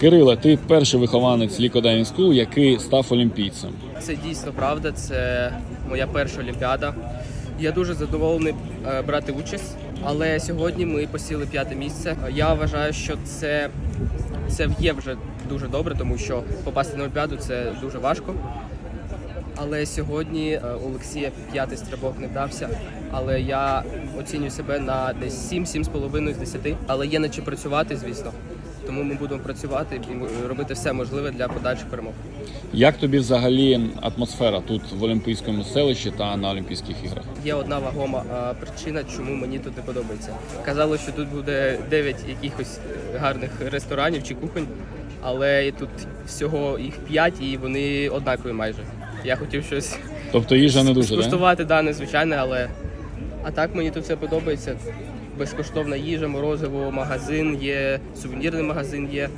Кирило, ти перший вихованець Diving School, який став олімпійцем. Це дійсно правда. Це моя перша олімпіада. Я дуже задоволений е, брати участь, але сьогодні ми посіли п'яте місце. Я вважаю, що це, це є вже дуже добре, тому що попасти на олімпіаду це дуже важко. Але сьогодні е, Олексія п'ятий стрибок не вдався. Але я оцінюю себе на десь 7-7,5 з 10. Але є над чим працювати, звісно. Тому ми будемо працювати і робити все можливе для подальших перемог. Як тобі взагалі атмосфера тут в Олімпійському селищі та на Олімпійських іграх? Є одна вагома а, причина, чому мені тут не подобається. Казали, що тут буде 9 якихось е, гарних ресторанів чи кухонь, але тут всього їх 5 і вони однакові майже. Я хотів щось Тобто їжа не дуже, да? скуштувати, да, незвичайне, але а так мені тут все подобається. Безкоштовна їжа, морозиво, магазин є, сувенірний магазин є.